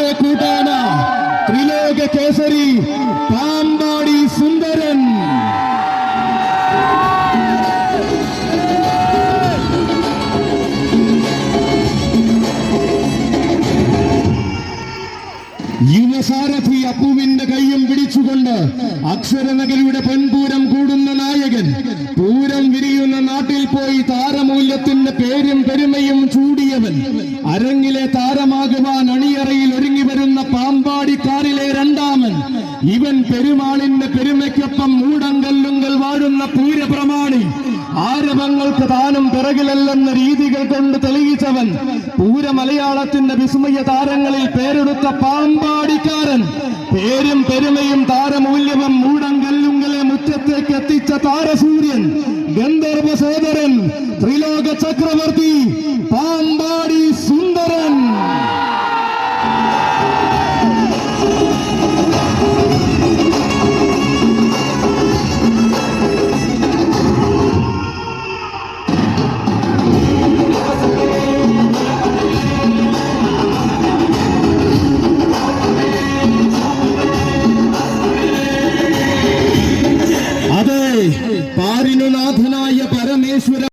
രാഷ്ട്രീയ കൂട്ടാന ത്രിലോക കേസരി പാമ്പാടി സുന്ദരൻ. യുവസാരഥി അപ്പുവിന്റെ കൈയും പിടിച്ചുകൊണ്ട് അക്ഷരനഗരിയുടെ പെൺപൂരം കൂടുന്ന നായകൻ പൂരം വിരി നാട്ടിൽ പോയി താരമൂല്യത്തിന്റെ പേരും പെരുമയും ചൂടിയവൻ. അരങ്ങിലെ താരമാകുവാൻ അണിയറയിൽ ഒരുങ്ങി വരുന്ന പാമ്പാടിക്കാരിലെ രണ്ടാമൻ. ഇവൻ പെരുമാളിന്റെ പെരുമയ്ക്കൊപ്പം മൂടങ്കല്ലുങ്കൽ വാഴുന്ന പൂരപ്രമാണി. ആരവങ്ങൾക്ക് താനും പിറകിലല്ലെന്ന രീതികൾ കൊണ്ട് തെളിയിച്ചവൻ. പൂര മലയാളത്തിന്റെ വിസ്മയ താരങ്ങളിൽ പേരെടുത്ത പാമ്പാടി പെരുമയും താരമൂല്യവും മൂടങ്കല്ലുങ്കലെ മുറ്റത്തേക്ക് എത്തിച്ച താരസൂര്യൻ ഗന്ധർവ സോദരൻ ത്രിലോക ചക്രവർത്തി പാരിനുനാഥനായ പരമേശ്വര